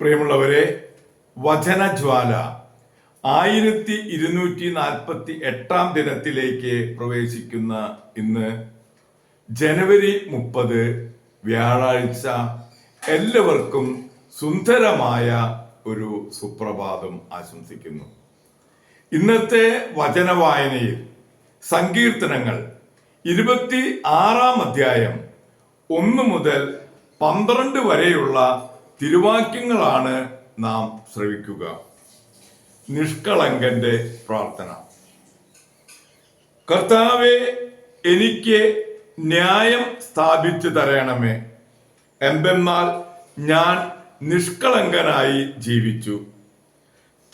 പ്രിയമുള്ളവരെ വചനജ്വാല ആയിരത്തി ഇരുന്നൂറ്റി നാൽപ്പത്തി എട്ടാം ദിനത്തിലേക്ക് പ്രവേശിക്കുന്ന ഇന്ന് ജനുവരി മുപ്പത് വ്യാഴാഴ്ച എല്ലാവർക്കും സുന്ദരമായ ഒരു സുപ്രഭാതം ആശംസിക്കുന്നു. ഇന്നത്തെ വചന വായനയിൽ സങ്കീർത്തനങ്ങൾ ഇരുപത്തി ആറാം അധ്യായം ഒന്ന് മുതൽ പന്ത്രണ്ട് വരെയുള്ള തിരുവാക്യങ്ങളാണ് നാം ശ്രവിക്കുക. നിഷ്കളങ്കന്റെ പ്രാർത്ഥന. കർത്താവെ എനിക്ക് ന്യായം സ്ഥാപിച്ചു തരണമേ. എന്തെന്നാൽ ഞാൻ നിഷ്കളങ്കനായി ജീവിച്ചു.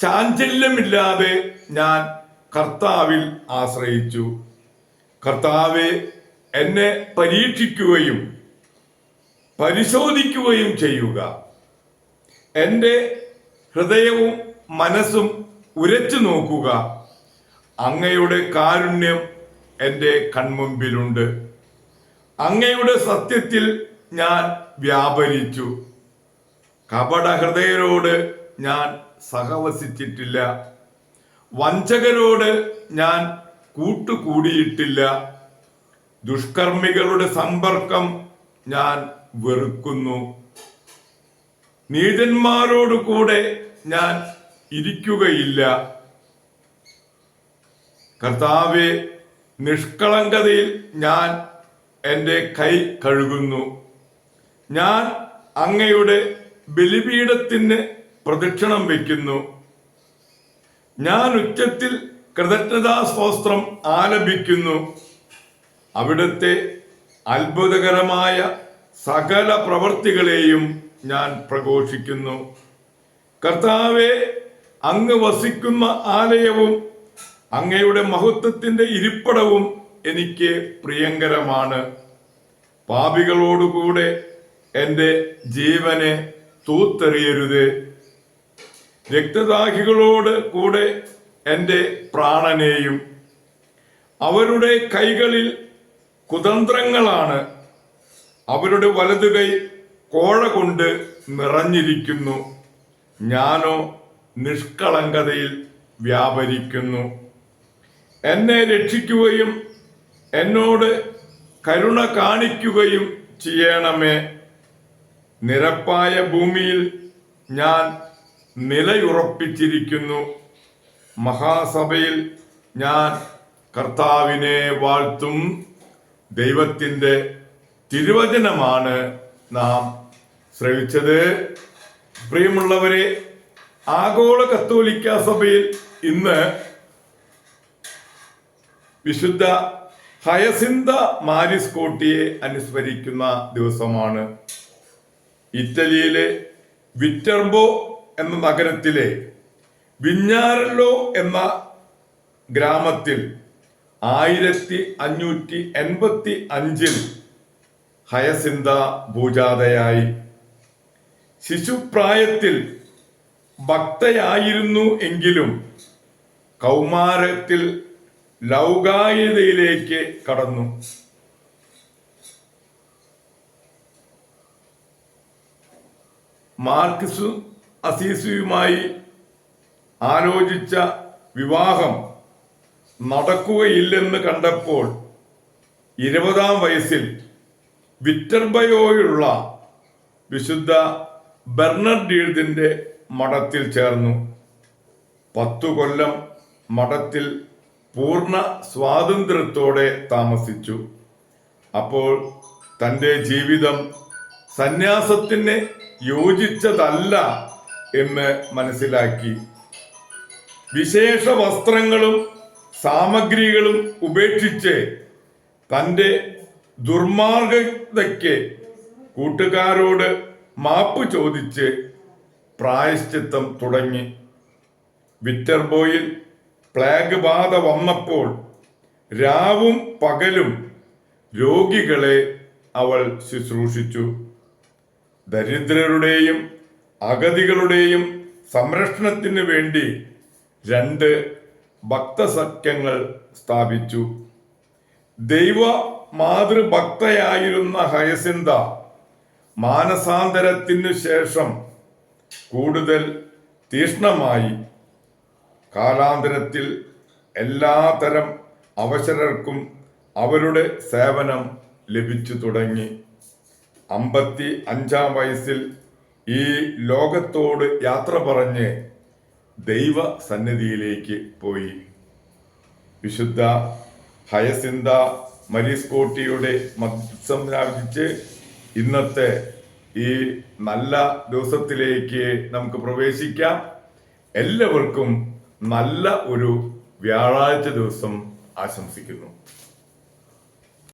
ചാഞ്ചല്യമില്ലാതെ ഞാൻ കർത്താവിൽ ആശ്രയിച്ചു. കർത്താവെ എന്നെ പരീക്ഷിക്കുകയും പരിശോധിക്കുകയും ചെയ്യുക. എന്റെ ഹൃദയവും മനസ്സും ഉരച്ചു നോക്കുക. അങ്ങയുടെ കാരുണ്യം എന്റെ കൺമുമ്പിലുണ്ട്. അങ്ങയുടെ സത്യത്തിൽ ഞാൻ വ്യാപരിച്ചു. കപട ഹൃദയരോട് ഞാൻ സഹവസിച്ചിട്ടില്ല. വഞ്ചകരോട് ഞാൻ കൂട്ടുകൂടിയിട്ടില്ല. ദുഷ്കർമ്മികളുടെ സമ്പർക്കം ഞാൻ വെറുക്കുന്നു. നീതന്മാരോട് കൂടെ ഞാൻ ഇരിക്കുകയില്ല. കർത്താവെ നിഷ്കളങ്കതയിൽ ഞാൻ എന്റെ കൈ കഴുകുന്നു. ഞാൻ അങ്ങയുടെ ബലിപീഠത്തിന് പ്രദക്ഷിണം വയ്ക്കുന്നു. ഞാൻ ഉച്ചത്തിൽ കൃതജ്ഞതാ സ്വസ്ത്രം ആലപിക്കുന്നു. അവിടുത്തെ അത്ഭുതകരമായ സകല പ്രവർത്തികളെയും ഞാൻ പ്രഘോഷിക്കുന്നു. കർത്താവെ അങ്ങ് വസിക്കുന്ന ആലയവും അങ്ങയുടെ മഹത്വത്തിന്റെ ഇരിപ്പിടവും എനിക്ക് പ്രിയങ്കരമാണ്. പാപികളോടുകൂടെ എന്റെ ജീവനെ തൂത്തെറിയരുത്. രക്തദാഹികളോട് കൂടെ എന്റെ പ്രാണനെയും അവരുടെ കൈകളിൽ കുതന്ത്രങ്ങളാണ്. അവരുടെ വലതുകൈ കോഴ കൊണ്ട് നിറഞ്ഞിരിക്കുന്നു. ഞാനോ നിഷ്കളങ്കതയിൽ വ്യാപരിക്കുന്നു. എന്നെ രക്ഷിക്കുകയും എന്നോട് കരുണ കാണിക്കുകയും ചെയ്യണമേ. നിരപ്പായ ഭൂമിയിൽ ഞാൻ നിലയുറപ്പിച്ചിരിക്കുന്നു. മഹാസഭയിൽ ഞാൻ കർത്താവിനെ വാഴ്ത്തും. ദൈവത്തിന്റെ തിരുവചനമാണ് നാം ശ്രവിച്ചത് പ്രിയമുള്ളവരെ ആഗോള കത്തോലിക്ക സഭയിൽ ഇന്ന് വിശുദ്ധ ഹയസിന്ത മാരിസ്കോട്ടിയെ അനുസ്മരിക്കുന്ന ദിവസമാണ്. ഇറ്റലിയിലെ വിറ്റർബോ എന്ന നഗരത്തിലെ വിഞ്ഞാരല്ലോ എന്ന ഗ്രാമത്തിൽ ആയിരത്തി അഞ്ഞൂറ്റി എൺപത്തി അഞ്ചിൽ ഹയസിന്ത ഭൂജാതയായി. ശിശുപ്രായത്തിൽ ഭക്തയായിരുന്നു എങ്കിലും കൗമാരത്തിൽ ലൗകായതയിലേക്ക് കടന്നു. മാർക്സു അസീസുമായി ആലോചിച്ച വിവാഹം നടക്കുകയില്ലെന്ന് കണ്ടപ്പോൾ ഇരുപതാം വയസ്സിൽ വിറ്റർബയോയുള്ള വിശുദ്ധ ബെർണർഡീഴ്തിന്റെ മഠത്തിൽ ചേർന്നു. പത്തു കൊല്ലം മഠത്തിൽ പൂർണ സ്വാതന്ത്ര്യത്തോടെ താമസിച്ചു. അപ്പോൾ തന്റെ ജീവിതം സന്യാസത്തിന് യോജിച്ചതല്ല എന്ന് മനസ്സിലാക്കി. വിശേഷ വസ്ത്രങ്ങളും സാമഗ്രികളും ഉപേക്ഷിച്ച് തന്റെ ദുർമാർഗതയ്ക്ക് കൂട്ടുകാരോട് മാപ്പ് ചോദിച്ച് പ്രായശ്ചിത്തം തുടങ്ങി. വിറ്റർബോയിൽ പ്ലാഗ് ബാധ വന്നപ്പോൾ രാവും പകലും രോഗികളെ അവൾ ശുശ്രൂഷിച്ചു. ദരിദ്രരുടെയും അഗതികളുടെയും സംരക്ഷണത്തിന് വേണ്ടി രണ്ട് ഭക്തസഖ്യങ്ങൾ സ്ഥാപിച്ചു. ദൈവ മാതൃഭക്തയായിരുന്ന ഹയസിന്ത മാനസാന്തരത്തിനു ശേഷം കൂടുതൽ തീഷ്ണമായി കാലാന്തരത്തിൽ എല്ലാതരം അവസരർക്കും അവരുടെ സേവനം ലഭിച്ചു തുടങ്ങി. അമ്പത്തി അഞ്ചാം വയസ്സിൽ ഈ ലോകത്തോട് യാത്ര പറഞ്ഞ് ദൈവ സന്നിധിയിലേക്ക് പോയി. വിശുദ്ധ ഹയസിന്ത മരീസ്കോട്ടിയുടെ മത്സം രാജിച്ച് ഇന്നത്തെ ഈ നല്ല ദിവസത്തിലേക്ക് നമുക്ക് പ്രവേശിക്കാം. എല്ലാവർക്കും നല്ല ഒരു വ്യാഴാഴ്ച ദിവസം ആശംസിക്കുന്നു.